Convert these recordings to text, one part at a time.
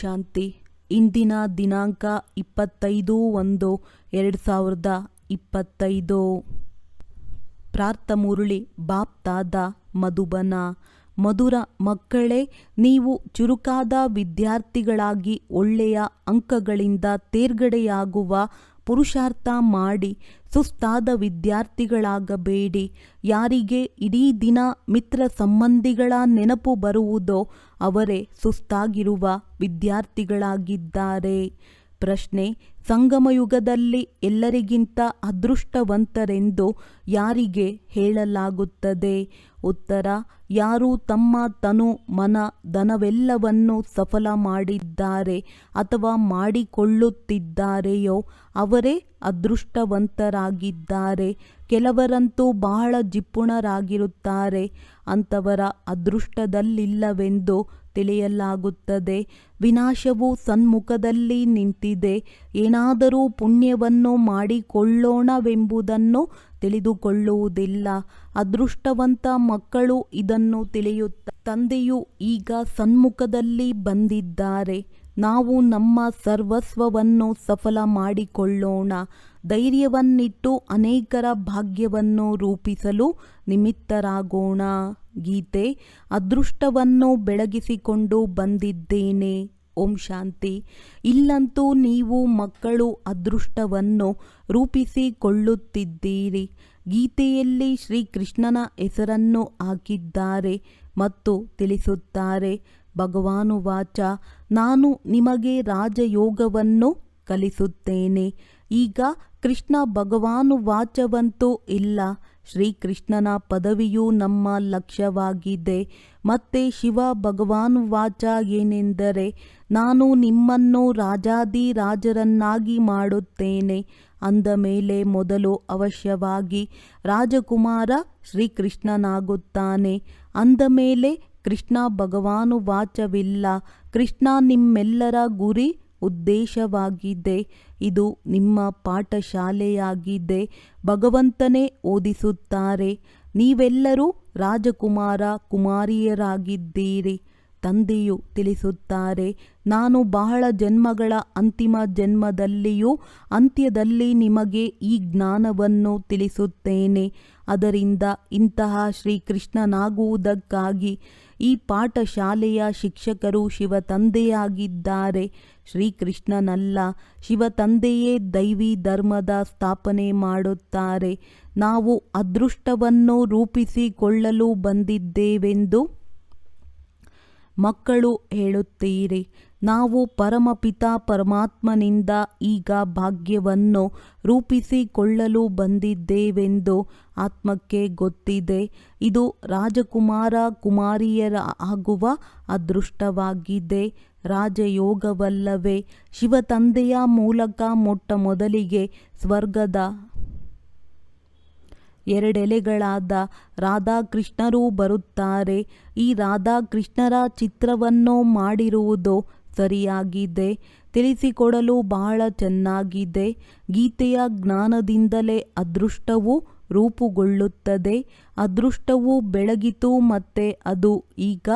ಶಾಂತಿ. ಇಂದಿನ ದಿನಾಂಕ ಇಪ್ಪತ್ತೈದು ಒಂದು ಎರಡು ಸಾವಿರದ ಇಪ್ಪತ್ತೈದು. ಪ್ರಾರ್ಥ ಮುರುಳಿ ಬಾಪ್ತಾದ ಮಧುಬನ. ಮಧುರ ಮಕ್ಕಳೇ, ನೀವು ಚುರುಕಾದ ವಿದ್ಯಾರ್ಥಿಗಳಾಗಿ ಒಳ್ಳೆಯ ಅಂಕಗಳಿಂದ ತೇರ್ಗಡೆಯಾಗುವ ಪುರುಷಾರ್ಥ ಮಾಡಿ ಸುಸ್ತಾದ ವಿದ್ಯಾರ್ಥಿಗಳಾಗಬೇಡಿ. ಯಾರಿಗೆ ಇಡೀ ದಿನ ಮಿತ್ರ ಸಂಬಂಧಿಗಳ ನೆನಪು ಬರುವುದೋ ಅವರೇ ಸುಸ್ತಾಗಿರುವ ವಿದ್ಯಾರ್ಥಿಗಳಾಗಿದ್ದಾರೆ. ಪ್ರಶ್ನೆ, ಸಂಗಮಯುಗದಲ್ಲಿ ಎಲ್ಲರಿಗಿಂತ ಅದೃಷ್ಟವಂತರೆಂದು ಯಾರಿಗೆ ಹೇಳಲಾಗುತ್ತದೆ? ಉತ್ತರ ಯಾರು ತಮ್ಮ ತನು ಮನ ಧನವೆಲ್ಲವನ್ನು ಸಫಲ ಮಾಡಿದ್ದಾರೆ ಅಥವಾ ಮಾಡಿಕೊಳ್ಳುತ್ತಿದ್ದಾರೆಯೋ ಅವರೇ ಅದೃಷ್ಟವಂತರಾಗಿದ್ದಾರೆ. ಕೆಲವರಂತೂ ಬಹಳ ಜಿಪ್ಪುಣರಾಗಿರುತ್ತಾರೆ ಅಂಥವರ ಅದೃಷ್ಟದಲ್ಲಿಲ್ಲವೆಂದು ತಿಳಿಯಲಾಗುತ್ತದೆ. ವಿನಾಶವು ಸನ್ಮುಖದಲ್ಲಿ ನಿಂತಿದೆ. ಏನಾದರೂ ಪುಣ್ಯವನ್ನು ಮಾಡಿಕೊಳ್ಳೋಣವೆಂಬುದನ್ನು ತಿಳಿದುಕೊಳ್ಳುವುದಿಲ್ಲ. ಅದೃಷ್ಟವಂತ ಮಕ್ಕಳು ಇದನ್ನು ತಿಳಿಯುತ್ತ, ತಂದೆಯು ಈಗ ಸನ್ಮುಖದಲ್ಲಿ ಬಂದಿದ್ದಾರೆ. ನಾವು ನಮ್ಮ ಸರ್ವಸ್ವವನ್ನು ಸಫಲ ಮಾಡಿಕೊಳ್ಳೋಣ. ಧೈರ್ಯವನ್ನಿಟ್ಟು ಅನೇಕರ ಭಾಗ್ಯವನ್ನು ರೂಪಿಸಲು ನಿಮಿತ್ತರಾಗೋಣ. ಗೀತೆ, ಅದೃಷ್ಟವನ್ನು ಬೆಳಗಿಸಿಕೊಂಡು ಬಂದಿದ್ದೇನೆ. ಓಂ ಶಾಂತಿ. ಇಲ್ಲಂತೂ ನೀವು ಮಕ್ಕಳು ಅದೃಷ್ಟವನ್ನು ರೂಪಿಸಿಕೊಳ್ಳುತ್ತಿದ್ದೀರಿ. ಗೀತೆಯಲ್ಲಿ ಶ್ರೀಕೃಷ್ಣನ ಹೆಸರನ್ನು ಹಾಕಿದ್ದಾರೆ ಮತ್ತು ತಿಳಿಸುತ್ತಾರೆ ಭಗವಾನುವಾಚ ನಾನು ನಿಮಗೆ ರಾಜಯೋಗವನ್ನು ಕಲಿಸುತ್ತೇನೆ. ಈಗ ಕೃಷ್ಣ ಭಗವಾನು ವಾಚವಂತೂ ಇಲ್ಲ. ಶ್ರೀಕೃಷ್ಣನ ಪದವಿಯು ನಮ್ಮ ಲಕ್ಷ್ಯವಾಗಿದೆ. ಮತ್ತೆ ಶಿವ ಭಗವಾನು ವಾಚ ಏನೆಂದರೆ ನಾನು ನಿಮ್ಮನ್ನು ರಾಜಾದಿ ರಾಜರನ್ನಾಗಿ ಮಾಡುತ್ತೇನೆ. ಅಂದ ಮೇಲೆ ಮೊದಲು ಅವಶ್ಯವಾಗಿ ರಾಜಕುಮಾರ ಶ್ರೀಕೃಷ್ಣನಾಗುತ್ತಾನೆ. ಅಂದ ಮೇಲೆ ಕೃಷ್ಣ ಭಗವಾನು ವಾಚವಿಲ್ಲ. ಕೃಷ್ಣ ನಿಮ್ಮೆಲ್ಲರ ಗುರಿ ಉದ್ದೇಶವಾಗಿದೆ. ಇದು ನಿಮ್ಮ ಪಾಠಶಾಲೆಯಾಗಿದೆ. ಭಗವಂತನೇ ಓದಿಸುತ್ತಾರೆ. ನೀವೆಲ್ಲರೂ ರಾಜಕುಮಾರ ಕುಮಾರಿಯರಾಗಿದ್ದೀರಿ. ತಂದೆಯು ತಿಳಿಸುತ್ತಾರೆ, ನಾನು ಬಹಳ ಜನ್ಮಗಳ ಅಂತಿಮ ಜನ್ಮದಲ್ಲಿಯೂ ಅಂತ್ಯದಲ್ಲಿ ನಿಮಗೆ ಈ ಜ್ಞಾನವನ್ನು ತಿಳಿಸುತ್ತೇನೆ. ಅದರಿಂದ ಇಂತಹ ಶ್ರೀಕೃಷ್ಣನಾಗುವುದಕ್ಕಾಗಿ ಈ ಪಾಠಶಾಲೆಯ ಶಿಕ್ಷಕರು ಶಿವ ತಂದೆಯಾಗಿದ್ದಾರೆ ಶ್ರೀಕೃಷ್ಣನಲ್ಲ ಶಿವ ತಂದೆಯೇ ದೈವಿ ಧರ್ಮದ ಸ್ಥಾಪನೆ ಮಾಡುತ್ತಾರೆ. ನಾವು ಅದೃಷ್ಟವನ್ನು ರೂಪಿಸಿಕೊಳ್ಳಲು ಬಂದಿದ್ದೇವೆಂದು ಮಕ್ಕಳು ಹೇಳುತ್ತೀರಿ, ನಾವು ಪರಮಪಿತ ಪರಮಾತ್ಮನಿಂದ ಈಗ ಭಾಗ್ಯವನ್ನು ರೂಪಿಸಿಕೊಳ್ಳಲು ಬಂದಿದ್ದೇವೆಂದು ಆತ್ಮಕ್ಕೆ ಗೊತ್ತಿದೆ. ಇದು ರಾಜಕುಮಾರ ಕುಮಾರಿಯರ ಆಗುವ ಅದೃಷ್ಟವಾಗಿದೆ. ರಾಜಯೋಗವಲ್ಲವೇ, ಶಿವತಂದೆಯ ಮೂಲಕ ಮೊಟ್ಟ ಮೊದಲಿಗೆ ಸ್ವರ್ಗದ ಎರಡೆಲೆಗಳಾದ ರಾಧಾಕೃಷ್ಣರೂ ಬರುತ್ತಾರೆ. ಈ ರಾಧಾಕೃಷ್ಣರ ಚಿತ್ರವನ್ನು ಮಾಡಿರುವುದು ಸರಿಯಾಗಿದೆ. ತಿಳಿಸಿಕೊಡಲು ಬಹಳ ಚೆನ್ನಾಗಿದೆ. ಗೀತೆಯ ಜ್ಞಾನದಿಂದಲೇ ಅದೃಷ್ಟವು ರೂಪುಗೊಳ್ಳುತ್ತದೆ. ಅದೃಷ್ಟವು ಬೆಳಗಿತು ಮತ್ತೆ ಅದು ಈಗ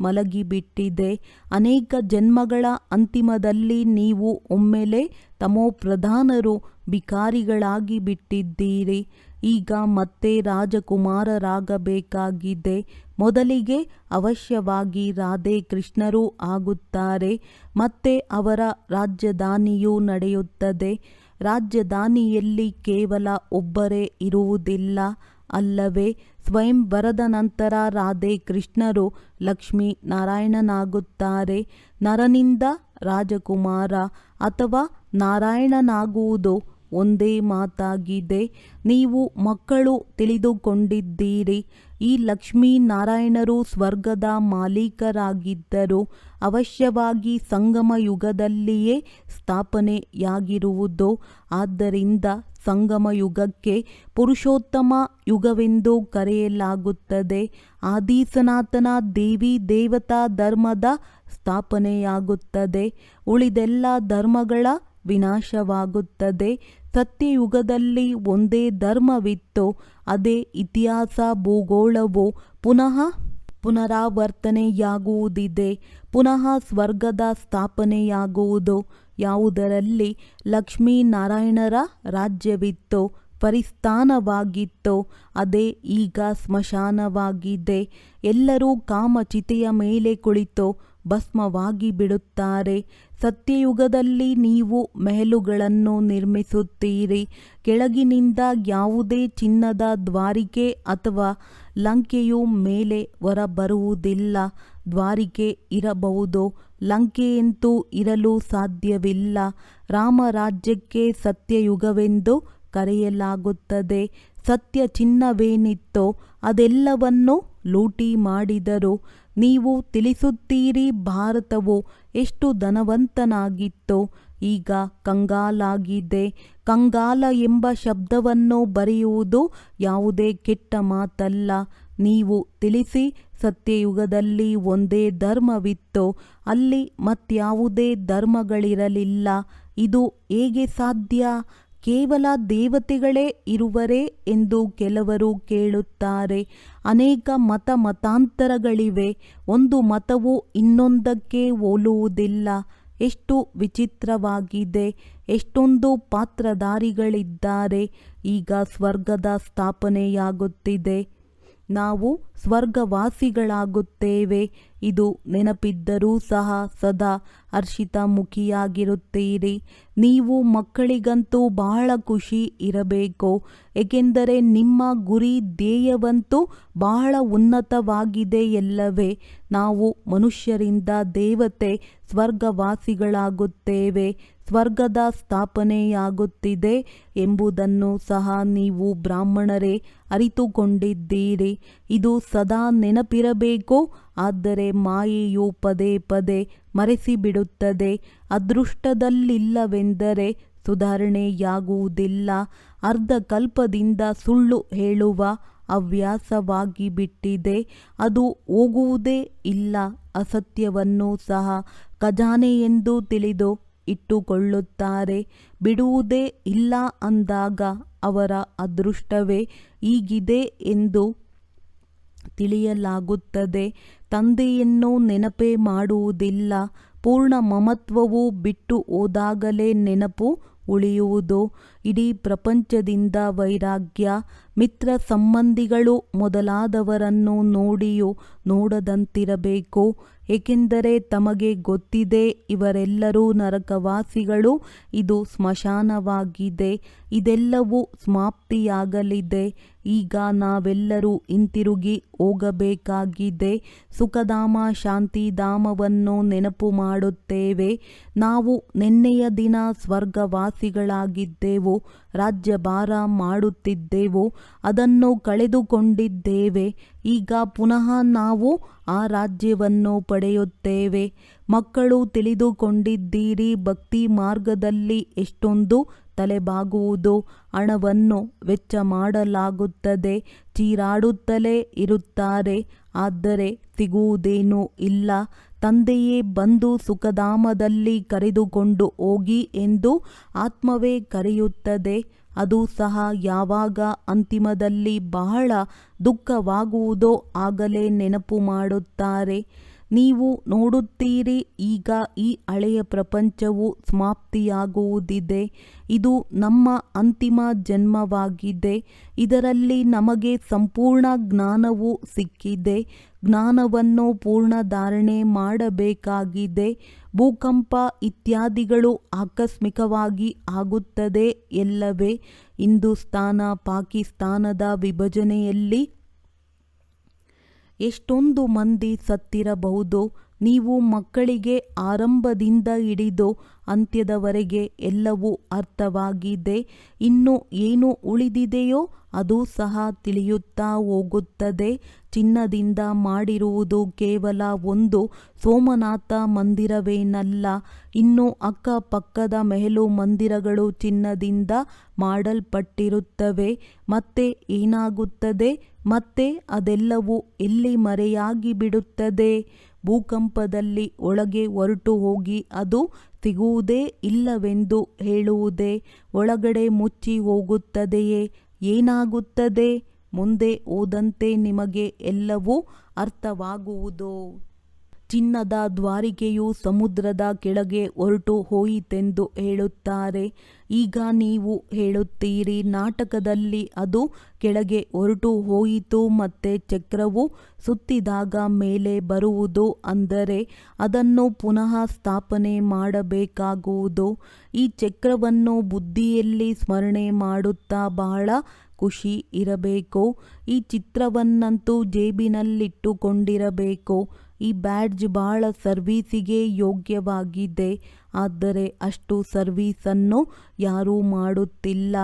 ಮಲಗಿಬಿಟ್ಟಿದೆ. ಅನೇಕ ಜನ್ಮಗಳ ಅಂತಿಮದಲ್ಲಿ ನೀವು ಒಮ್ಮೆಲೆ ತಮೋಪ್ರಧಾನರು ಬಿಕಾರಿಗಳಾಗಿ ಬಿಟ್ಟಿದ್ದೀರಿ ಈಗ ಮತ್ತೆ ರಾಜಕುಮಾರರಾಗಬೇಕಾಗಿದೆ. ಮೊದಲಿಗೆ ಅವಶ್ಯವಾಗಿ ರಾಧೆ ಕೃಷ್ಣರೂ ಆಗುತ್ತಾರೆ, ಮತ್ತೆ ಅವರ ರಾಜಧಾನಿಯೂ ನಡೆಯುತ್ತದೆ. ರಾಜ್ಯದಾನಿಯಲ್ಲಿ ಕೇವಲ ಒಬ್ಬರೇ ಇರುವುದಿಲ್ಲ ಅಲ್ಲವೇ, ಸ್ವಯಂ ಬರದ ನಂತರ ರಾಧೆ ಕೃಷ್ಣರು ಲಕ್ಷ್ಮೀ ನಾರಾಯಣನಾಗುತ್ತಾರೆ ನರನಿಂದ ರಾಜಕುಮಾರ ಅಥವಾ ನಾರಾಯಣನಾಗುವುದು ಒಂದೇ ಮಾತಾಗಿದೆ. ನೀವು ಮಕ್ಕಳು ತಿಳಿದುಕೊಂಡಿದ್ದೀರಿ. ಈ ಲಕ್ಷ್ಮೀನಾರಾಯಣರು ಸ್ವರ್ಗದ ಮಾಲೀಕರಾಗಿದ್ದರು. ಅವಶ್ಯವಾಗಿ ಸಂಗಮ ಯುಗದಲ್ಲಿಯೇ ಸ್ಥಾಪನೆಯಾಗಿರುವುದು. ಆದ್ದರಿಂದ ಸಂಗಮ ಯುಗಕ್ಕೆ ಪುರುಷೋತ್ತಮ ಯುಗವೆಂದು ಕರೆಯಲಾಗುತ್ತದೆ. ಆದಿ ಸನಾತನ ದೇವಿ ದೇವತಾ ಧರ್ಮದ ಸ್ಥಾಪನೆಯಾಗುತ್ತದೆ. ಉಳಿದೆಲ್ಲ ಧರ್ಮಗಳ ವಿನಾಶವಾಗುತ್ತದೆ. ಸತ್ಯಯುಗದಲ್ಲಿ ಒಂದೇ ಧರ್ಮವಿತ್ತು, ಅದೇ ಇತಿಹಾಸ ಭೂಗೋಳವು ಪುನಃ ಪುನರಾವರ್ತನೆಯಾಗುವುದಿದೆ, ಪುನಃ ಸ್ವರ್ಗದ ಸ್ಥಾಪನೆಯಾಗುವುದು. ಯಾವುದರಲ್ಲಿ ಲಕ್ಷ್ಮೀನಾರಾಯಣರ ರಾಜ್ಯವಿತ್ತು, ಪರಿಸ್ಥಾನವಾಗಿತ್ತು, ಅದೇ ಈಗ ಸ್ಮಶಾನವಾಗಿದೆ. ಎಲ್ಲರೂ ಕಾಮಚಿತೆಯ ಮೇಲೆ ಕುಳಿತು ಭಸ್ಮವಾಗಿ ಬಿಡುತ್ತಾರೆ. ಸತ್ಯಯುಗದಲ್ಲಿ ನೀವು ಮೆಹಲುಗಳನ್ನು ನಿರ್ಮಿಸುತ್ತೀರಿ. ಕೆಳಗಿನಿಂದ ಯಾವುದೇ ಚಿನ್ನದ ದ್ವಾರಿಕೆ ಅಥವಾ ಲಂಕೆಯು ಮೇಲೆ ಹೊರಬರುವುದಿಲ್ಲ. ದ್ವಾರಿಕೆ ಇರಬಹುದು. ಲಂಕೆಯಂತೂ ಇರಲು ಸಾಧ್ಯವಿಲ್ಲ. ರಾಮರಾಜ್ಯಕ್ಕೆ ಸತ್ಯಯುಗವೆಂದು ಕರೆಯಲಾಗುತ್ತದೆ. ಸತ್ಯ ಚಿನ್ನವೇನಿತ್ತೋ ಅದೆಲ್ಲವನ್ನೂ ಲೂಟಿ ಮಾಡಿದರು. ನೀವು ತಿಳಿಸುತ್ತೀರಿ ಭಾರತವು ಎಷ್ಟು ಧನವಂತನಾಗಿತ್ತೋ, ಈಗ ಕಂಗಾಲಾಗಿದೆ. ಕಂಗಾಲ ಎಂಬ ಶಬ್ದವನ್ನು ಬರೆಯುವುದು ಯಾವುದೇ ಕೆಟ್ಟ ಮಾತಲ್ಲ. ನೀವು ತಿಳಿಸಿ, ಸತ್ಯಯುಗದಲ್ಲಿ ಒಂದೇ ಧರ್ಮವಿತ್ತು, ಅಲ್ಲಿ ಮತ್ಯಾವುದೇ ಧರ್ಮಗಳಿರಲಿಲ್ಲ. ಇದು ಹೇಗೆ ಸಾಧ್ಯ? ಕೇವಲ ದೇವತೆಗಳೇ ಇರುವರೇ ಎಂದು ಕೆಲವರು ಕೇಳುತ್ತಾರೆ. ಅನೇಕ ಮತ ಮತಾಂತರಗಳಿವೆ. ಒಂದು ಮತವು ಇನ್ನೊಂದಕ್ಕೆ ಹೋಲುವುದಿಲ್ಲ. ಎಷ್ಟು ವಿಚಿತ್ರವಾಗಿದೆ. ಎಷ್ಟೊಂದು ಪಾತ್ರಧಾರಿಗಳಿದ್ದಾರೆ. ಈಗ ಸ್ವರ್ಗದ ಸ್ಥಾಪನೆಯಾಗುತ್ತಿದೆ. ನಾವು ಸ್ವರ್ಗವಾಸಿಗಳಾಗುತ್ತೇವೆ. ಇದು ನೆನಪಿದ್ದರೂ ಸಹ ಸದಾ ಹರ್ಷಿತ ಮುಖಿಯಾಗಿರುತ್ತೀರಿ ನೀವು ಮಕ್ಕಳಿಗಂತೂ ಬಹಳ ಖುಷಿ ಇರಬೇಕು, ಏಕೆಂದರೆ ನಿಮ್ಮ ಗುರಿ ಧ್ಯೇಯವಂತೂ ಬಹಳ ಉನ್ನತವಾಗಿದೆ ಎಲ್ಲವೇ. ನಾವು ಮನುಷ್ಯರಿಂದ ದೇವತೆ ಸ್ವರ್ಗವಾಸಿಗಳಾಗುತ್ತೇವೆ, ಸ್ವರ್ಗದ ಸ್ಥಾಪನೆಯಾಗುತ್ತಿದೆ ಎಂಬುದನ್ನು ಸಹ ನೀವು ಬ್ರಾಹ್ಮಣರೇ ಅರಿತುಕೊಂಡಿದ್ದೀರಿ. ಇದು ಸದಾ ನೆನಪಿರಬೇಕು. ಆದರೆ ಮಾಯೆಯು ಪದೇ ಪದೇ ಮರೆಸಿಬಿಡುತ್ತದೆ. ಅದೃಷ್ಟದಲ್ಲಿಲ್ಲವೆಂದರೆ ಸುಧಾರಣೆಯಾಗುವುದಿಲ್ಲ. ಅರ್ಧ ಕಲ್ಪದಿಂದ ಸುಳ್ಳು ಹೇಳುವ ಹವ್ಯಾಸವಾಗಿ ಬಿಟ್ಟಿದೆ. ಅದು ಹೋಗುವುದೇ ಇಲ್ಲ. ಅಸತ್ಯವನ್ನು ಸಹ ಖಜಾನೆಯೆಂದು ತಿಳಿದು ಇಟ್ಟುಕೊಳ್ಳುತ್ತಾರೆ. ಬಿಡುವುದೇ ಇಲ್ಲ ಅಂದಾಗ ಅವರ ಅದೃಷ್ಟವೇ ಈಗಿದೆ ಎಂದು ತಿಳಿಯಲಾಗುತ್ತದೆ. ತಂದೆಯನ್ನು ನೆನಪೇ ಮಾಡುವುದಿಲ್ಲ. ಪೂರ್ಣ ಮಮತ್ವವು ಬಿಟ್ಟು ಹೋದಾಗಲೇ ನೆನಪು ಉಳಿಯುವುದು. ಇಡೀ ಪ್ರಪಂಚದಿಂದ ವೈರಾಗ್ಯ, ಮಿತ್ರ ಸಂಬಂಧಿಗಳು ಮೊದಲಾದವರನ್ನು ನೋಡಿಯೂ ನೋಡದಂತಿರಬೇಕು. ಏಕೆಂದರೆ ತಮಗೆ ಗೊತ್ತಿದೆ, ಇವರೆಲ್ಲರೂ ನರಕವಾಸಿಗಳು. ಇದು ಸ್ಮಶಾನವಾಗಿದೆ. ಇದೆಲ್ಲವೂ ಸಮಾಪ್ತಿಯಾಗಲಿದೆ. ಈಗ ನಾವೆಲ್ಲರೂ ಹಿಂತಿರುಗಿ ಹೋಗಬೇಕಾಗಿದೆ. ಸುಖಧಾಮ, ಶಾಂತಿಧಾಮವನ್ನು ನೆನಪು ಮಾಡುತ್ತೇವೆ. ನಾವು ನಿನ್ನೆಯ ದಿನ ಸ್ವರ್ಗವಾಸಿಗಳಾಗಿದ್ದೆವು ರಾಜ್ಯಭಾರ ಮಾಡುತ್ತಿದ್ದೆವು, ಅದನ್ನು ಕಳೆದುಕೊಂಡಿದ್ದೇವೆ. ಈಗ ಪುನಃ ನಾವು ಆ ರಾಜ್ಯವನ್ನು ಪಡೆಯುತ್ತೇವೆ. ಮಕ್ಕಳು ತಿಳಿದುಕೊಂಡಿದ್ದೀರಿ, ಭಕ್ತಿ ಮಾರ್ಗದಲ್ಲಿ ಎಷ್ಟೊಂದು ತಲೆಬಾಗುವುದು, ಹಣವನ್ನು ವೆಚ್ಚ ಮಾಡಲಾಗುತ್ತದೆ, ಚೀರಾಡುತ್ತಲೇ ಇರುತ್ತಾರೆ, ಆದರೆ ಸಿಗುವುದೇನೂ ಇಲ್ಲ. ತಂದೆಯೇ ಬಂದು ಸುಖಧಾಮದಲ್ಲಿ ಕರೆದುಕೊಂಡು ಹೋಗಿ ಎಂದು ಆತ್ಮವೇ ಕರೆಯುತ್ತದೆ. ಅದು ಸಹ ಯಾವಾಗ ಅಂತಿಮದಲ್ಲಿ ಬಹಳ ದುಃಖವಾಗುವುದೋ ಆಗಲೇ ನೆನಪು ಮಾಡುತ್ತಾರೆ. ನೀವು ನೋಡುತ್ತೀರಿ, ಈಗ ಈ ಹಳೆಯ ಪ್ರಪಂಚವು ಸಮಾಪ್ತಿಯಾಗುವುದಿದೆ. ಇದು ನಮ್ಮ ಅಂತಿಮ ಜನ್ಮವಾಗಿದೆ. ಇದರಲ್ಲಿ ನಮಗೆ ಸಂಪೂರ್ಣ ಜ್ಞಾನವು ಸಿಕ್ಕಿದೆ. ಜ್ಞಾನವನ್ನು ಪೂರ್ಣ ಧಾರಣೆ ಮಾಡಬೇಕಾಗಿದೆ. ಭೂಕಂಪ ಇತ್ಯಾದಿಗಳು ಆಕಸ್ಮಿಕವಾಗಿ ಆಗುತ್ತದೆ ಎಲ್ಲವೇ. ಹಿಂದೂಸ್ತಾನ, ಪಾಕಿಸ್ತಾನದ ವಿಭಜನೆಯಲ್ಲಿ ಎಷ್ಟೊಂದು ಮಂದಿ ಸತ್ತಿರಬಹುದು. ನೀವು ಮಕ್ಕಳಿಗೆ ಆರಂಭದಿಂದ ಹಿಡಿದು ಅಂತ್ಯದವರೆಗೆ ಎಲ್ಲವೂ ಅರ್ಥವಾಗಿದೆ. ಇನ್ನು ಏನು ಉಳಿದಿದೆಯೋ ಅದು ಸಹ ತಿಳಿಯುತ್ತಾ ಹೋಗುತ್ತದೆ. ಚಿನ್ನದಿಂದ ಮಾಡಿರುವುದು ಕೇವಲ ಒಂದು ಸೋಮನಾಥ ಮಂದಿರವೇನಲ್ಲ. ಇನ್ನು ಅಕ್ಕಪಕ್ಕದ ಮೆಹಲು ಮಂದಿರಗಳು ಚಿನ್ನದಿಂದ ಮಾಡಲ್ಪಟ್ಟಿರುತ್ತವೆ. ಮತ್ತೆ ಏನಾಗುತ್ತದೆ? ಮತ್ತೆ ಅದೆಲ್ಲವೂ ಎಲ್ಲಿ ಮರೆಯಾಗಿ ಬಿಡುತ್ತದೆ? ಭೂಕಂಪದಲ್ಲಿ ಒಳಗೆ ಹೊರಟು ಹೋಗಿ ಅದು ಸಿಗುವುದೇ ಇಲ್ಲವೆಂದು ಹೇಳುವುದೇ, ಒಳಗಡೆ ಮುಚ್ಚಿ ಹೋಗುತ್ತದೆಯೇ, ಏನಾಗುತ್ತದೆ? ಮುಂದೆ ಹೋದಂತೆ ನಿಮಗೆ ಎಲ್ಲವೂ ಅರ್ಥವಾಗುವುದು? ಚಿನ್ನದ ದ್ವಾರಿಕೆಯು ಸಮುದ್ರದ ಕೆಳಗೆ ಹೊರಟು ಹೋಯಿತೆಂದು ಹೇಳುತ್ತಾರೆ. ಈಗ ನೀವು ಹೇಳುತ್ತೀರಿ, ನಾಟಕದಲ್ಲಿ ಅದು ಕೆಳಗೆ ಹೊರಟು ಹೋಯಿತು ಮತ್ತೆ ಚಕ್ರವು ಸುತ್ತಿದಾಗ ಮೇಲೆ ಬರುವುದು ಅಂದರೆ ಅದನ್ನು ಪುನಃ ಸ್ಥಾಪನೆ ಮಾಡಬೇಕಾಗುವುದು. ಈ ಚಕ್ರವನ್ನು ಬುದ್ಧಿಯಲ್ಲಿ ಸ್ಮರಣೆ ಮಾಡುತ್ತಾ ಬಹಳ ಖುಷಿ ಇರಬೇಕು? ಈ ಚಿತ್ರವನ್ನಂತೂ ಜೇಬಿನಲ್ಲಿಟ್ಟುಕೊಂಡಿರಬೇಕು? ಈ ಬ್ಯಾಡ್ಜ್ ಬಹಳ ಸರ್ವೀಸಿಗೆ ಯೋಗ್ಯವಾಗಿದೆ. ಆದರೆ ಅಷ್ಟು ಸರ್ವೀಸನ್ನು ಯಾರೂ ಮಾಡುತ್ತಿಲ್ಲ.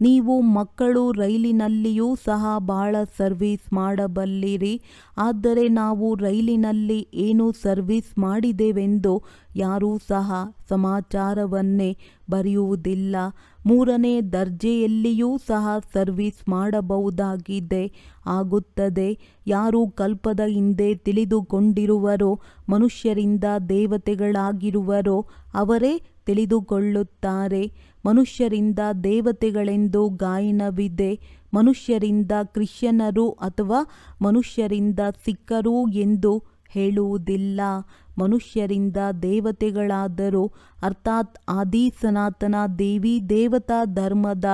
ನೀವು ಮಕ್ಕಳು ರೈಲಿನಲ್ಲಿಯೂ ಸಹ ಭಾಳ ಸರ್ವೀಸ್ ಮಾಡಬಲ್ಲಿರಿ. ಆದರೆ ನಾವು ರೈಲಿನಲ್ಲಿ ಏನು ಸರ್ವಿಸ್ ಮಾಡಿದೆವೆಂದು ಯಾರೂ ಸಹ ಸಮಾಚಾರವನ್ನೇ ಬರೆಯುವುದಿಲ್ಲ. ಮೂರನೇ ದರ್ಜೆಯಲ್ಲಿಯೂ ಸಹ ಸರ್ವಿಸ್ ಮಾಡಬಹುದಾಗಿದೆ, ಆಗುತ್ತದೆ. ಯಾರು ಕಲ್ಪದ ಹಿಂದೆ ತಿಳಿದುಕೊಂಡಿರುವರೋ, ಮನುಷ್ಯರಿಂದ ದೇವತೆಗಳಾಗಿರುವರೋ, ಅವರೇ ತಿಳಿದುಕೊಳ್ಳುತ್ತಾರೆ. ಮನುಷ್ಯರಿಂದ ದೇವತೆಗಳೆಂದು ಗಾಯನವಿದೆ. ಮನುಷ್ಯರಿಂದ ಕ್ರಿಶ್ಚಿಯನರು ಅಥವಾ ಮನುಷ್ಯರಿಂದ ಸಿಕ್ಕರು ಎಂದು ಹೇಳುವುದಿಲ್ಲ. ಮನುಷ್ಯರಿಂದ ದೇವತೆಗಳಾದರೂ. ಅರ್ಥಾತ್ ಆದಿ ಸನಾತನ ದೇವಿ ದೇವತಾ ಧರ್ಮದ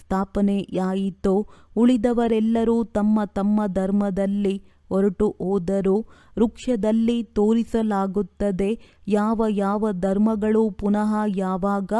ಸ್ಥಾಪನೆಯಾಯಿತು. ಉಳಿದವರೆಲ್ಲರೂ ತಮ್ಮ ತಮ್ಮ ಧರ್ಮದಲ್ಲಿ ಹೊರಟು ಹೋದರು ವೃಕ್ಷದಲ್ಲಿ ತೋರಿಸಲಾಗುತ್ತದೆ, ಯಾವ ಯಾವ ಧರ್ಮಗಳು ಪುನಃ ಯಾವಾಗ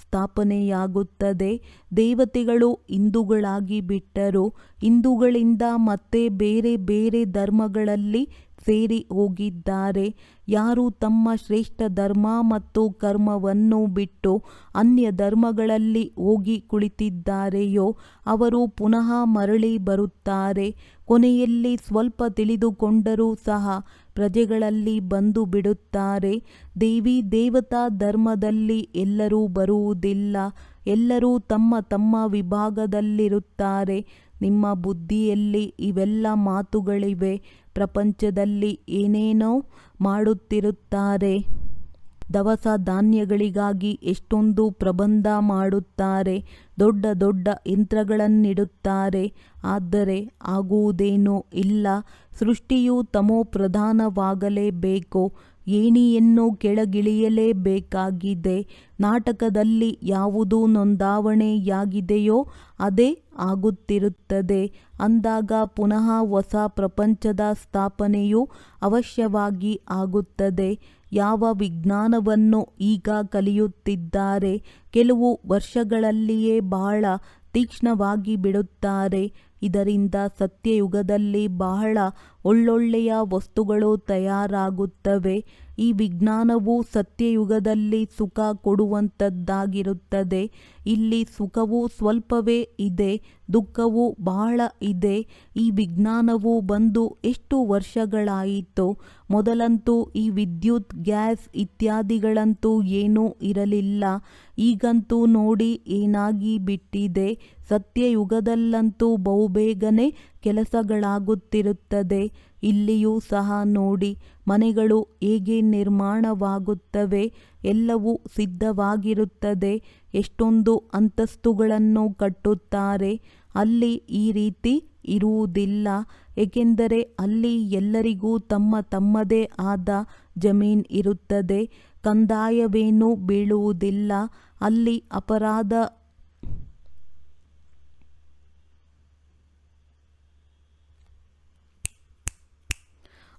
ಸ್ಥಾಪನೆಯಾಗುತ್ತದೆ, ದೇವತೆಗಳು ಹಿಂದೂಗಳಾಗಿ ಬಿಟ್ಟರು, ಹಿಂದೂಗಳಿಂದ ಮತ್ತೆ ಬೇರೆ ಬೇರೆ ಧರ್ಮಗಳಲ್ಲಿ ಸೇರಿ ಹೋಗಿದ್ದಾರೆ. ಯಾರು ತಮ್ಮ ಶ್ರೇಷ್ಠ ಧರ್ಮ ಮತ್ತು ಕರ್ಮವನ್ನು ಬಿಟ್ಟು ಅನ್ಯ ಧರ್ಮಗಳಲ್ಲಿ ಹೋಗಿ ಕುಳಿತಿದ್ದಾರೆಯೋ, ಅವರು ಪುನಃ ಮರಳಿ ಬರುತ್ತಾರೆ. ಕೊನೆಯಲ್ಲಿ ಸ್ವಲ್ಪ ತಿಳಿದುಕೊಂಡರೂ ಸಹ ಪ್ರಜೆಗಳಲ್ಲಿ ಬಂದು ಬಿಡುತ್ತಾರೆ. ದೇವಿ ದೇವತಾ ಧರ್ಮದಲ್ಲಿ ಎಲ್ಲರೂ ಬರುವುದಿಲ್ಲ. ಎಲ್ಲರೂ ತಮ್ಮ ತಮ್ಮ ವಿಭಾಗದಲ್ಲಿರುತ್ತಾರೆ. ನಿಮ್ಮ ಬುದ್ಧಿಯಲ್ಲಿ ಇವೆಲ್ಲ ಮಾತುಗಳಿವೆ. ಪ್ರಪಂಚದಲ್ಲಿ ಏನೇನೋ ಮಾಡುತ್ತಿರುತ್ತಾರೆ. ದವಸ ಧಾನ್ಯಗಳಿಗಾಗಿ ಎಷ್ಟೊಂದು ಪ್ರಬಂಧ ಮಾಡುತ್ತಾರೆ. ದೊಡ್ಡ ದೊಡ್ಡ ಯಂತ್ರಗಳನ್ನಿಡುತ್ತಾರೆ. ಆದರೆ ಆಗುವುದೇನೂ ಇಲ್ಲ. ಸೃಷ್ಟಿಯು ತಮೋ ಪ್ರಧಾನವಾಗಲೇಬೇಕು. ಏಣಿಯನ್ನು ಕೆಳಗಿಳಿಯಲೇಬೇಕಾಗಿದೆ. ನಾಟಕದಲ್ಲಿ ಯಾವುದು ನೋಂದಾವಣೆಯಾಗಿದೆಯೋ, ಅದೇ ಆಗುತ್ತಿರುತ್ತದೆ. ಅಂದಾಗ ಪುನಃ ಹೊಸ ಪ್ರಪಂಚದ ಸ್ಥಾಪನೆಯು ಅವಶ್ಯವಾಗಿ ಆಗುತ್ತದೆ. ಯಾವ ವಿಜ್ಞಾನವನ್ನು ಈಗ ಕಲಿಯುತ್ತಿದ್ದಾರೆ, ಕೆಲವು ವರ್ಷಗಳಲ್ಲಿಯೇ ಬಹಳ ತೀಕ್ಷ್ಣವಾಗಿ ಬಿಡುತ್ತಾರೆ. ಇದರಿಂದ ಸತ್ಯಯುಗದಲ್ಲಿ ಬಹಳ ಒಳ್ಳೊಳ್ಳೆಯ ವಸ್ತುಗಳು ತಯಾರಾಗುತ್ತವೆ. ಈ ವಿಜ್ಞಾನವು ಸತ್ಯಯುಗದಲ್ಲಿ ಸುಖ ಕೊಡುವಂಥದ್ದಾಗಿರುತ್ತದೆ. ಇಲ್ಲಿ ಸುಖವು ಸ್ವಲ್ಪವೇ ಇದೆ, ದುಃಖವು ಬಹಳ ಇದೆ. ಈ ವಿಜ್ಞಾನವು ಬಂದು ಎಷ್ಟು ವರ್ಷಗಳಾಯಿತು? ಮೊದಲಂತೂ ಈ ವಿದ್ಯುತ್, ಗ್ಯಾಸ್ ಇತ್ಯಾದಿಗಳಂತೂ ಏನೂ ಇರಲಿಲ್ಲ. ಈಗಂತೂ ನೋಡಿ ಏನಾಗಿ ಬಿಟ್ಟಿದೆ. ಸತ್ಯಯುಗದಲ್ಲಂತೂ ಬಹುಬೇಗನೆ ಕೆಲಸಗಳಾಗುತ್ತಿರುತ್ತದೆ. ಇಲ್ಲಿಯೂ ಸಹ ನೋಡಿ, ಮನೆಗಳು ಹೇಗೆ ನಿರ್ಮಾಣವಾಗುತ್ತವೆ, ಎಲ್ಲವೂ ಸಿದ್ಧವಾಗಿರುತ್ತದೆ, ಎಷ್ಟೊಂದು ಅಂತಸ್ತುಗಳನ್ನು ಕಟ್ಟುತ್ತಾರೆ, ಅಲ್ಲಿ ಈ ರೀತಿ ಇರುವುದಿಲ್ಲ, ಏಕೆಂದರೆ ಅಲ್ಲಿ ಎಲ್ಲರಿಗೂ ತಮ್ಮ ತಮ್ಮದೇ ಆದ ಜಮೀನ್ ಇರುತ್ತದೆ, ಕಂದಾಯವೇನೂ ಬೀಳುವುದಿಲ್ಲ, ಅಲ್ಲಿ ಅಪರಾಧ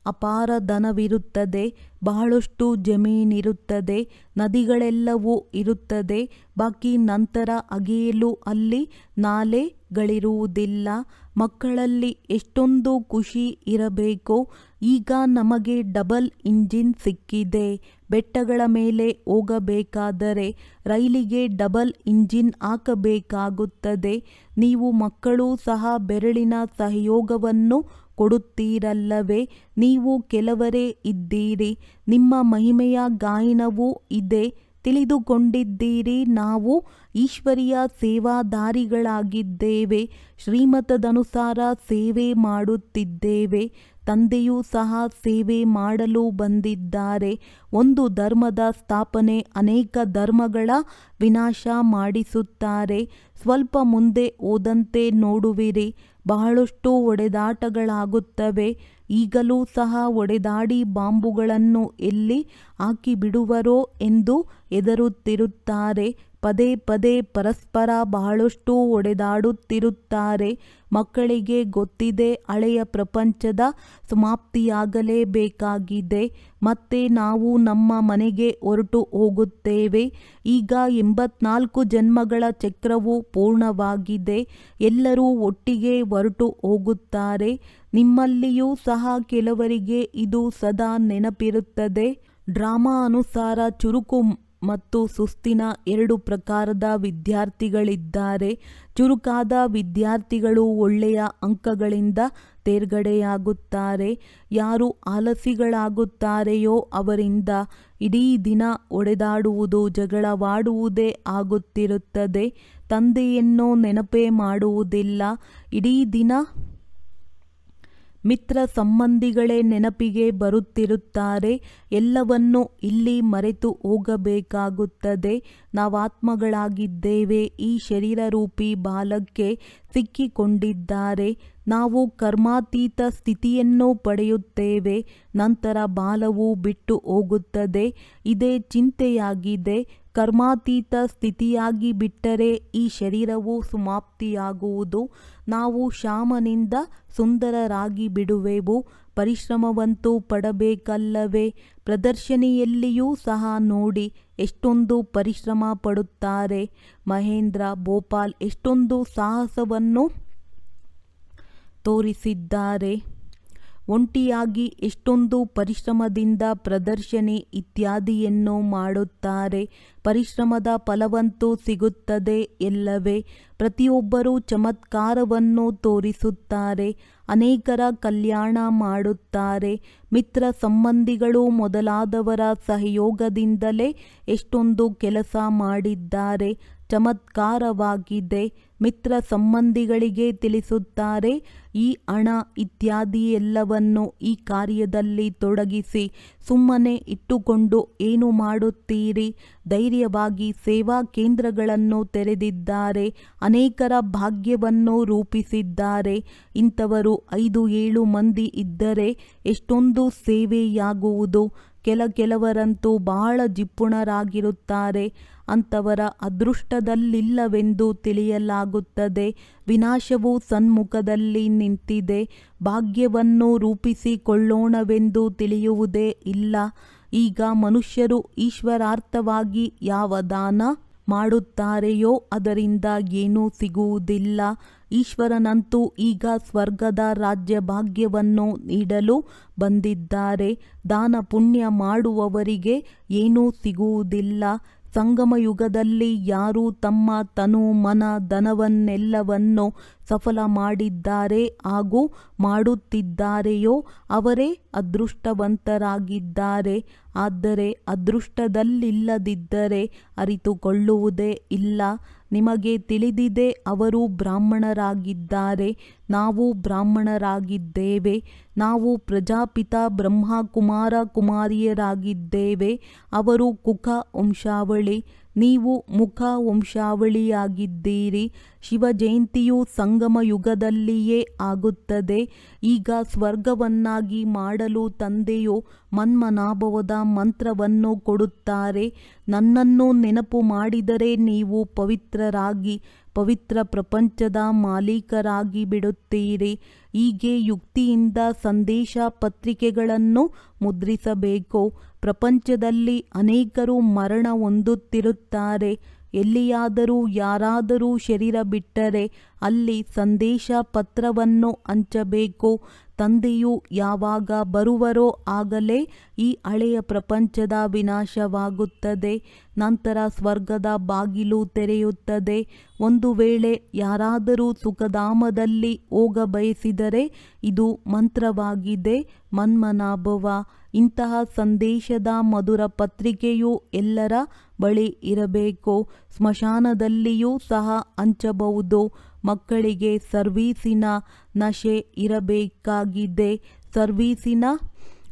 ಅಪಾರ ಧನವಿರುತ್ತದೆ ಬಹಳಷ್ಟು ಜಮೀನಿರುತ್ತದೆ, ನದಿಗಳೆಲ್ಲವೂ ಇರುತ್ತದೆ. ಬಾಕಿ ನಂತರ ಅಗೆಯಲು ಅಲ್ಲಿ ನಾಲೆಗಳಿರುವುದಿಲ್ಲ ಮಕ್ಕಳಲ್ಲಿ ಎಷ್ಟೊಂದು ಖುಷಿ ಇರಬೇಕು. ಈಗ ನಮಗೆ ಡಬಲ್ ಇಂಜಿನ್ ಸಿಕ್ಕಿದೆ. ಬೆಟ್ಟಗಳ ಮೇಲೆ ಹೋಗಬೇಕಾದರೆ ರೈಲಿಗೆ ಡಬಲ್ ಇಂಜಿನ್ ಹಾಕಬೇಕಾಗುತ್ತದೆ. ನೀವು ಮಕ್ಕಳು ಸಹ ಬೆರಳಿನ ಸಹಯೋಗವನ್ನು ಕೊಡುತ್ತೀರಲ್ಲವೇ? ನೀವು ಕೆಲವರೇ ಇದ್ದೀರಿ. ನಿಮ್ಮ ಮಹಿಮೆಯ ಗಾಯನವೂ ಇದೆ. ತಿಳಿದುಕೊಂಡಿದ್ದೀರಿ. ನಾವು ಈಶ್ವರಿಯ ಸೇವಾದಾರಿಗಳಾಗಿದ್ದೇವೆ. ಶ್ರೀಮತದನುಸಾರ ಸೇವೆ ಮಾಡುತ್ತಿದ್ದೇವೆ. ತಂದೆಯೂ ಸಹ ಸೇವೆ ಮಾಡಲು ಬಂದಿದ್ದಾರೆ. ಒಂದು ಧರ್ಮದ ಸ್ಥಾಪನೆ ಅನೇಕ ಧರ್ಮಗಳ ವಿನಾಶ ಮಾಡಿಸುತ್ತಾರೆ. ಸ್ವಲ್ಪ ಮುಂದೆ ಓದಂತೆ ನೋಡುವಿರಿ. ಬಹಳಷ್ಟು ಒಡೆದಾಟಗಳಾಗುತ್ತವೆ. ಈಗಲೂ ಸಹ ಒಡೆದಾಡಿ ಬಾಂಬುಗಳನ್ನು ಎಲ್ಲಿ ಹಾಕಿಬಿಡುವರೋ ಎಂದು ಹೆದರುತ್ತಿರುತ್ತಾರೆ. ಪದೇ ಪದೇ ಪರಸ್ಪರ ಬಹಳಷ್ಟು ಒಡೆದಾಡುತ್ತಿರುತ್ತಾರೆ. ಮಕ್ಕಳಿಗೆ ಗೊತ್ತಿದೆ, ಹಳೆಯ ಪ್ರಪಂಚದ ಸಮಾಪ್ತಿಯಾಗಲೇಬೇಕಾಗಿದೆ. ಮತ್ತೆ ನಾವು ನಮ್ಮ ಮನೆಗೆ ಹೊರಟು ಹೋಗುತ್ತೇವೆ. ಈಗ ಎಂಬತ್ನಾಲ್ಕು ಜನ್ಮಗಳ ಚಕ್ರವು ಪೂರ್ಣವಾಗಿದೆ. ಎಲ್ಲರೂ ಒಟ್ಟಿಗೆ ಹೊರಟು ಹೋಗುತ್ತಾರೆ. ನಿಮ್ಮಲ್ಲಿಯೂ ಸಹ ಕೆಲವರಿಗೆ ಇದು ಸದಾ ನೆನಪಿರುತ್ತದೆ. ಡ್ರಾಮಾ ಅನುಸಾರ ಚುರುಕು ಮತ್ತು ಸುಸ್ತಿನ ಎರಡು ಪ್ರಕಾರದ ವಿದ್ಯಾರ್ಥಿಗಳಿದ್ದಾರೆ. ಚುರುಕಾದ ವಿದ್ಯಾರ್ಥಿಗಳು ಒಳ್ಳೆಯ ಅಂಕಗಳಿಂದ ತೇರ್ಗಡೆಯಾಗುತ್ತಾರೆ. ಯಾರು ಆಲಸಿಗಳಾಗುತ್ತಾರೆಯೋ ಅವರಿಂದ ಇಡೀ ದಿನ ಒಡೆದಾಡುವುದು ಜಗಳವಾಡುವುದೇ ಆಗುತ್ತಿರುತ್ತದೆ. ತಂದೆಯನ್ನು ನೆನಪೇ ಮಾಡುವುದಿಲ್ಲ. ಇಡೀ ದಿನ ಮಿತ್ರ ಸಂಬಂಧಿಗಳೇ ನೆನಪಿಗೆ ಬರುತ್ತಿರುತ್ತಾರೆ. ಎಲ್ಲವನ್ನು ಇಲ್ಲಿ ಮರೆತು ಹೋಗಬೇಕಾಗುತ್ತದೆ. ನಾವಾತ್ಮಗಳಾಗಿದ್ದೇವೆ. ಈ ಶರೀರರೂಪಿ ಬಾಲಕ್ಕೆ ಸಿಕ್ಕಿಕೊಂಡಿದ್ದಾರೆ. ನಾವು ಕರ್ಮಾತೀತ ಸ್ಥಿತಿಯನ್ನು ಪಡೆಯುತ್ತೇವೆ. ನಂತರ ಬಾಲವು ಬಿಟ್ಟು ಹೋಗುತ್ತದೆ. ಇದೇ ಚಿಂತೆಯಾಗಿದೆ. ಕರ್ಮಾತೀತ ಸ್ಥಿತಿಯಾಗಿ ಬಿಟ್ಟರೆ ಈ ಶರೀರವು ಸಮಾಪ್ತಿಯಾಗುವುದು. ನಾವು ಶ್ಯಾಮನಿಂದ ಸುಂದರರಾಗಿ ಬಿಡುವೆವು. ಪರಿಶ್ರಮವಂತೂ ಪಡಬೇಕಲ್ಲವೇ. ಪ್ರದರ್ಶನಿಯಲ್ಲಿಯೂ ಸಹ ನೋಡಿ ಎಷ್ಟೊಂದು ಪರಿಶ್ರಮ ಪಡುತ್ತಾರೆ. ಮಹೇಂದ್ರ ಭೋಪಾಲ್ ಎಷ್ಟೊಂದು ಸಾಹಸವನ್ನು ತೋರಿಸಿದ್ದಾರೆ. ಒಂಟಿಯಾಗಿ ಎಷ್ಟೊಂದು ಪರಿಶ್ರಮದಿಂದ ಪ್ರದರ್ಶನೆ ಇತ್ಯಾದಿಯನ್ನು ಮಾಡುತ್ತಾರೆ. ಪರಿಶ್ರಮದ ಫಲವಂತೂ ಸಿಗುತ್ತದೆ ಎಲ್ಲವೇ. ಪ್ರತಿಯೊಬ್ಬರೂ ಚಮತ್ಕಾರವನ್ನು ತೋರಿಸುತ್ತಾರೆ. ಅನೇಕರ ಕಲ್ಯಾಣ ಮಾಡುತ್ತಾರೆ. ಮಿತ್ರ ಸಂಬಂಧಿಗಳು ಮೊದಲಾದವರ ಸಹಯೋಗದಿಂದಲೇ ಎಷ್ಟೊಂದು ಕೆಲಸ ಮಾಡಿದ್ದಾರೆ. ಚಮತ್ಕಾರವಾಗಿದೆ. ಮಿತ್ರ ಸಂಬಂಧಿಗಳಿಗೆ ತಿಳಿಸುತ್ತಾರೆ, ಈ ಹಣ ಇತ್ಯಾದಿ ಎಲ್ಲವನ್ನು ಈ ಕಾರ್ಯದಲ್ಲಿ ತೊಡಗಿಸಿ ಸುಮ್ಮನೆ ಇಟ್ಟುಕೊಂಡು ಏನು ಮಾಡುತ್ತೀರಿ? ಧೈರ್ಯವಾಗಿ ಸೇವಾ ಕೇಂದ್ರಗಳನ್ನು ತೆರೆದಿದ್ದಾರೆ, ಅನೇಕರ ಭಾಗ್ಯವನ್ನು ರೂಪಿಸಿದ್ದಾರೆ. ಇಂಥವರು ಐದು, ಏಳು ಮಂದಿ ಇದ್ದರೆ ಎಷ್ಟೊಂದು ಸೇವೆಯಾಗುವುದು. ಕೆಲ, ಕೆಲವರಂತೂ ಬಹಳ ಜಿಪ್ಪುಣರಾಗಿರುತ್ತಾರೆ ಅಂಥವರ ಅದೃಷ್ಟದಲ್ಲಿಲ್ಲವೆಂದು ತಿಳಿಯಲಾಗುತ್ತದೆ. ವಿನಾಶವು ಸನ್ಮುಖದಲ್ಲಿ ನಿಂತಿದೆ. ಭಾಗ್ಯವನ್ನು ರೂಪಿಸಿಕೊಳ್ಳೋಣವೆಂದು ತಿಳಿಯುವುದೇ ಇಲ್ಲ. ಈಗ ಮನುಷ್ಯರು ಈಶ್ವರಾರ್ಥವಾಗಿ ಯಾವ ದಾನ ಮಾಡುತ್ತಾರೆಯೋ ಅದರಿಂದ ಏನೂ ಸಿಗುವುದಿಲ್ಲ. ಈಶ್ವರನಂತೂ ಈಗ ಸ್ವರ್ಗದ ರಾಜ್ಯ ಭಾಗ್ಯವನ್ನು ನೀಡಲು ಬಂದಿದ್ದಾರೆ. ದಾನ ಪುಣ್ಯ ಮಾಡುವವರಿಗೆ ಏನೂ ಸಿಗುವುದಿಲ್ಲ. ಸಂಗಮ ಯುಗದಲ್ಲಿ ಯಾರು ತಮ್ಮ ತನು, ಮನ, ಧನವನ್ನೆಲ್ಲವನ್ನೂ ಸಫಲ ಮಾಡಿದ್ದಾರೆ ಹಾಗೂ ಮಾಡುತ್ತಿದ್ದಾರೆಯೋ ಅವರೇ ಅದೃಷ್ಟವಂತರಾಗಿದ್ದಾರೆ. ಆದರೆ ಅದೃಷ್ಟದಲ್ಲಿಲ್ಲದಿದ್ದರೆ ಅರಿತುಕೊಳ್ಳುವುದೇ ಇಲ್ಲ. ನಿಮಗೆ ತಿಳಿದಿದೆ ಅವರು ಬ್ರಾಹ್ಮಣರಾಗಿದ್ದಾರೆ ನಾವು ಬ್ರಾಹ್ಮಣರಾಗಿದ್ದೇವೆ ನಾವು ಪ್ರಜಾಪಿತ ಬ್ರಹ್ಮ ಕುಮಾರ ಕುಮಾರಿಯರಾಗಿದ್ದೇವೆ ಅವರು ಕುಖ ವಂಶಾವಳಿ ನೀವು ಮುಖ ವಂಶಾವಳಿಯಾಗಿದ್ದೀರಿ ಶಿವ ಜಯಂತಿಯು ಸಂಗಮ ಯುಗದಲ್ಲಿಯೇ ಆಗುತ್ತದೆ. ಈಗ ಸ್ವರ್ಗವನ್ನಾಗಿ ಮಾಡಲು ತಂದೆಯು ಮನ್ಮನಾಭವದ ಮಂತ್ರವನ್ನು ಕೊಡುತ್ತಾರೆ. ನನ್ನನ್ನು ನೆನಪು ಮಾಡಿದರೆ ನೀವು ಪವಿತ್ರರಾಗಿ, ಪವಿತ್ರ ಪ್ರಪಂಚದ ಮಾಲೀಕರಾಗಿ ಬಿಡುತ್ತೀರಿ. ಹೀಗೆ ಯುಕ್ತಿಯಿಂದ ಸಂದೇಶ ಪತ್ರಿಕೆಗಳನ್ನು ಮುದ್ರಿಸಬೇಕು. ಪ್ರಪಂಚದಲ್ಲಿ ಅನೇಕರು ಮರಣ ಹೊಂದುತ್ತಿರುತ್ತಾರೆ. ಎಲ್ಲಿಯಾದರೂ ಯಾರಾದರೂ ಶರೀರ ಬಿಟ್ಟರೆ ಅಲ್ಲಿ ಸಂದೇಶ ಪತ್ರವನ್ನು ಹಂಚಬೇಕು. ತಂದೆಯು ಯಾವಾಗ ಬರುವರೋ ಆಗಲೇ ಈ ಹಳೆಯ ಪ್ರಪಂಚದ ವಿನಾಶವಾಗುತ್ತದೆ. ನಂತರ ಸ್ವರ್ಗದ ಬಾಗಿಲು ತೆರೆಯುತ್ತದೆ. ಒಂದು ವೇಳೆ ಯಾರಾದರೂ ಸುಖಧಾಮದಲ್ಲಿ ಹೋಗ ಬಯಸಿದರೆ ಇದು ಮಂತ್ರವಾಗಿದೆ, ಮನ್ಮನಾಭವ. ಇಂತಹ ಸಂದೇಶದ ಮಧುರ ಪತ್ರಿಕೆಯು ಎಲ್ಲರ ಬಳಿ ಇರಬೇಕು? ಸ್ಮಶಾನದಲ್ಲಿಯೂ ಸಹ ಹಂಚಬಹುದು. ಮಕ್ಕಳಿಗೆ ಸರ್ವೀಸಿನ ನಶೆ ಇರಬೇಕಾಗಿದೆ. ಸರ್ವೀಸಿನ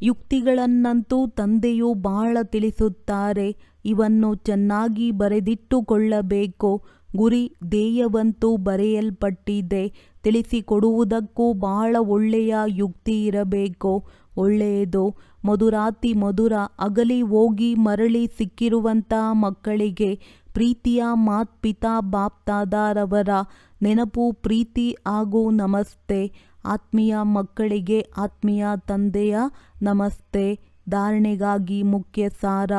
ಯುಕ್ತಿಗಳನ್ನಂತೂ ತಂದೆಯು ಬಹಳ ತಿಳಿಸುತ್ತಾರೆ. ಇವನ್ನು ಚೆನ್ನಾಗಿ ಬರೆದಿಟ್ಟುಕೊಳ್ಳಬೇಕು. ಗುರಿ ಧ್ಯೇಯವಂತೂ ಬರೆಯಲ್ಪಟ್ಟಿದೆ. ತಿಳಿಸಿಕೊಡುವುದಕ್ಕೂ ಬಹಳ ಒಳ್ಳೆಯ ಯುಕ್ತಿ ಇರಬೇಕು. ಒಳ್ಳೆಯದು. ಮಧುರಾತಿ ಮಧುರ, ಅಗಲಿ ಹೋಗಿ ಮರಳಿ ಸಿಕ್ಕಿರುವಂಥ ಮಕ್ಕಳಿಗೆ ಪ್ರೀತಿಯ ಮಾತ್ ಪಿತಾ ಬಾಪ್ತಾದಾರವರ ನೆನಪು, ಪ್ರೀತಿ ಹಾಗೂ ನಮಸ್ತೆ. ಆತ್ಮೀಯ ಮಕ್ಕಳಿಗೆ ಆತ್ಮೀಯ ತಂದೆಯ ನಮಸ್ತೆ. ಧಾರಣೆಗಾಗಿ ಮುಖ್ಯ ಸಾರ.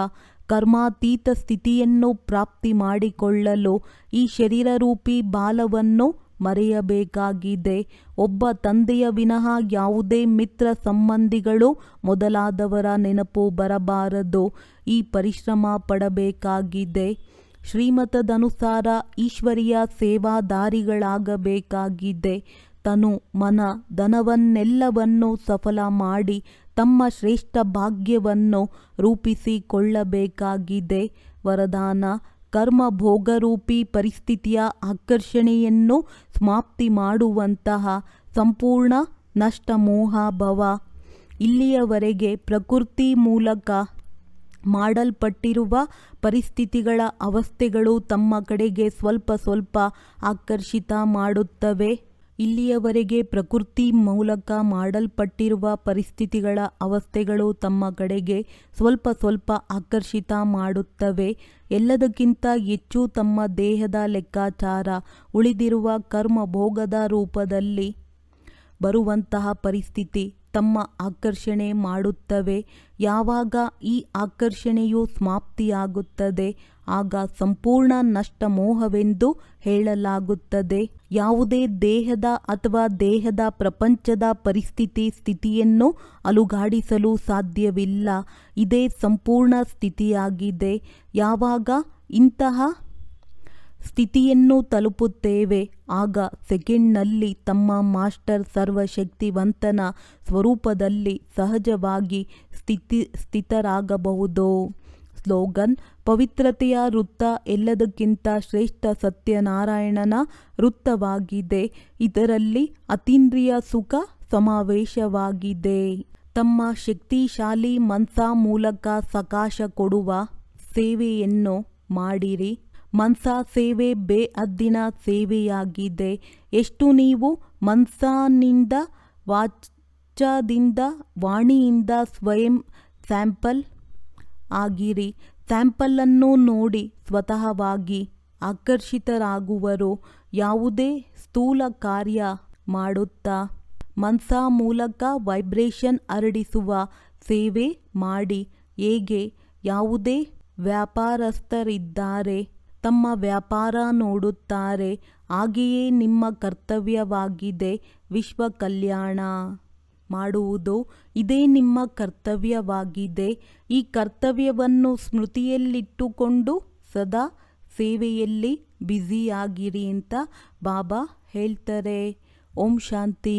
ಕರ್ಮಾತೀತ ಸ್ಥಿತಿಯನ್ನು ಪ್ರಾಪ್ತಿ ಮಾಡಿಕೊಳ್ಳಲು ಈ ಶರೀರರೂಪಿ ಬಾಲವನ್ನು ಮರೆಯಬೇಕಾಗಿದೆ. ಒಬ್ಬ ತಂದೆಯ ವಿನಃ ಯಾವುದೇ ಮಿತ್ರ ಸಂಬಂಧಿಗಳು ಮೊದಲಾದವರ ನೆನಪು ಬರಬಾರದು. ಈ ಪರಿಶ್ರಮ ಪಡಬೇಕಾಗಿದೆ. ಶ್ರೀಮತದನುಸಾರ ಈಶ್ವರಿಯ ಸೇವಾದಾರಿಗಳಾಗಬೇಕಾಗಿದೆ. ತನು ಮನ, ಧನವನ್ನೆಲ್ಲವನ್ನು ಸಫಲ ಮಾಡಿ ತಮ್ಮ ಶ್ರೇಷ್ಠ ಭಾಗ್ಯವನ್ನು ರೂಪಿಸಿಕೊಳ್ಳಬೇಕಾಗಿದೆ. ವರದಾನ ಕರ್ಮ ಭೋಗರೂಪಿ ಪರಿಸ್ಥಿತಿಯ ಆಕರ್ಷಣೆಯನ್ನು ಸಮಾಪ್ತಿ ಮಾಡುವಂತಹ ಸಂಪೂರ್ಣ ನಷ್ಟ ಮೋಹಾಭವ ಇಲ್ಲಿಯವರೆಗೆ ಪ್ರಕೃತಿ ಮೂಲಕ ಮಾಡಲ್ಪಟ್ಟಿರುವ ಪರಿಸ್ಥಿತಿಗಳ ಅವಸ್ಥೆಗಳು ತಮ್ಮ ಕಡೆಗೆ ಸ್ವಲ್ಪ ಸ್ವಲ್ಪ ಆಕರ್ಷಿತ ಮಾಡುತ್ತವೆ. ಇಲ್ಲಿಯವರೆಗೆ ಪ್ರಕೃತಿ ಮೂಲಕ ಮಾಡಲ್ಪಟ್ಟಿರುವ ಪರಿಸ್ಥಿತಿಗಳ ಅವಸ್ಥೆಗಳು ತಮ್ಮ ಕಡೆಗೆ ಸ್ವಲ್ಪ ಸ್ವಲ್ಪ ಆಕರ್ಷಿತ ಮಾಡುತ್ತವೆ. ಎಲ್ಲದಕ್ಕಿಂತ ಹೆಚ್ಚು ತಮ್ಮ ದೇಹದ ಲೆಕ್ಕಾಚಾರ ಉಳಿದಿರುವ ಕರ್ಮ ಭೋಗದ ರೂಪದಲ್ಲಿ ಬರುವಂತಹ ಪರಿಸ್ಥಿತಿ ತಮ್ಮ ಆಕರ್ಷಣೆ ಮಾಡುತ್ತವೆ. ಯಾವಾಗ ಈ ಆಕರ್ಷಣೆಯು ಸಮಾಪ್ತಿಯಾಗುತ್ತದೆ, ಆಗ ಸಂಪೂರ್ಣ ನಷ್ಟ ಮೋಹವೆಂದು ಹೇಳಲಾಗುತ್ತದೆ. ಯಾವುದೇ ದೇಹದ ಅಥವಾ ದೇಹದ ಪ್ರಪಂಚದ ಪರಿಸ್ಥಿತಿ ಸ್ಥಿತಿಯನ್ನು ಅಲುಗಾಡಿಸಲು ಸಾಧ್ಯವಿಲ್ಲ. ಇದೇ ಸಂಪೂರ್ಣ ಸ್ಥಿತಿಯಾಗಿದೆ. ಯಾವಾಗ ಇಂತಹ ಸ್ಥಿತಿಯನ್ನು ತಲುಪುತ್ತೇವೆ? ಆಗ ಸೆಕೆಂಡ್ನಲ್ಲಿ ತಮ್ಮ ಮಾಸ್ಟರ್ ಸರ್ವಶಕ್ತಿವಂತನ ಸ್ವರೂಪದಲ್ಲಿ ಸಹಜವಾಗಿ ಸ್ಥಿತಿ ಸ್ಥಿತರಾಗಬಹುದು. ಸ್ಲೋಗನ್, ಪವಿತ್ರತೆಯ ವೃತ್ತ ಎಲ್ಲದಕ್ಕಿಂತ ಶ್ರೇಷ್ಠ ಸತ್ಯನಾರಾಯಣನ ವೃತ್ತವಾಗಿದೆ. ಇದರಲ್ಲಿ ಅತೀಂದ್ರಿಯ ಸುಖ ಸಮಾವೇಶವಾಗಿದೆ. ತಮ್ಮ ಶಕ್ತಿಶಾಲಿ ಮನ್ಸ ಮೂಲಕ ಸಕಾಶ ಕೊಡುವ ಸೇವೆಯನ್ನು ಮಾಡಿರಿ. ಮನ್ಸ ಸೇವೆ ಬೇಅದ್ದಿನ ಸೇವೆಯಾಗಿದೆ. ಎಷ್ಟು ನೀವು ಮನ್ಸಾನಿಂದ ವಾಚದಿಂದ ವಾಣಿಯಿಂದ ಸ್ವಯಂ ಸ್ಯಾಂಪಲ್ ಆಗಿರಿ. ಸ್ಯಾಂಪಲನ್ನು ನೋಡಿ ಸ್ವತಃವಾಗಿ ಆಕರ್ಷಿತರಾಗುವರು. ಯಾವುದೇ ಸ್ಥೂಲ ಕಾರ್ಯ ಮಾಡುತ್ತಾ ಮನ್ಸ ಮೂಲಕ ವೈಬ್ರೇಷನ್ ಹರಡಿಸುವ ಸೇವೆ ಮಾಡಿ. ಹೇಗೆ? ಯಾವುದೇ ವ್ಯಾಪಾರಸ್ಥರಿದ್ದಾರೆ, ತಮ್ಮ ವ್ಯಾಪಾರ ನೋಡುತ್ತಾರೆ. ಹಾಗೆಯೇ ನಿಮ್ಮ ಕರ್ತವ್ಯವಾಗಿದೆ ವಿಶ್ವ ಕಲ್ಯಾಣ. ಮಾಡುವುದು ಇದೇ ನಿಮ್ಮ ಕರ್ತವ್ಯವಾಗಿದೆ. ಈ ಕರ್ತವ್ಯವನ್ನು ಸ್ಮೃತಿಯಲ್ಲಿಟ್ಟುಕೊಂಡು ಸದಾ ಸೇವೆಯಲ್ಲಿ ಬ್ಯುಸಿಯಾಗಿರಿ ಅಂತ ಬಾಬಾ ಹೇಳ್ತಾರೆ. ಓಂ ಶಾಂತಿ.